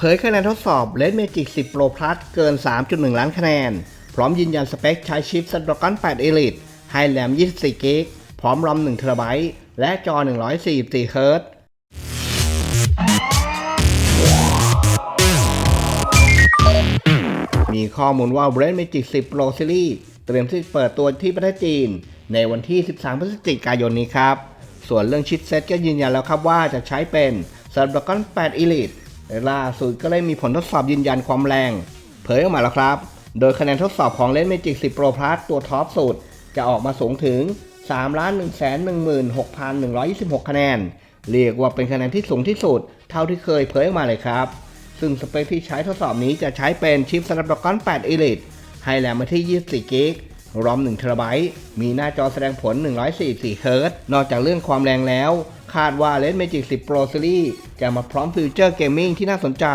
เผยคะแนนทดสอบ Red Magic 10 Pro Plus เกิน 3.1 ล้านคะแนน พร้อมยืนยันสเปคใช้ชิป Snapdragon 8 Elite ให้แรม 24 g b พร้อมรอม1 t b และจอ 144 Hz มีข้อมูลว่า Red Magic 10 Pro Series เตรียมที่จะเปิดตัวที่ประเทศจีน ในวันที่ 13 พฤศจิกายนนี้ครับ ส่วนเรื่องชิปเซ็ตก็ยืนยันแล้วครับว่าจะใช้เป็น Snapdragon 8 Elite ละล่าสุดก็ได้มีผลทดสอบยืนยันความแรง เผยออกมาแล้วครับ โดยคะแนนทดสอบของ Red Magic 10 Pro Plus ตัวท็อปสุด จะออกมาสูงถึง 3 1 1 6 1 2 6 คะแนน เรียกว่าเป็นคะแนนที่สูงที่สุด เท่าที่เคยเผยออกมาเลยครับ ซึ่งสเปคที่ใช้ทดสอบนี้จะใช้เป็นชิป Snapdragon 8 Elite ให้แรมมาที่ 24 g b รอม1 t b มีหน้าจอแสดงผล 144 Hz นอกจากเรื่องความแรงแล้ว คาดว่า Red Magic 10 Pro Series จะมาพร้อมฟิวเจอร์เกมมิ่งที่น่าสนใจ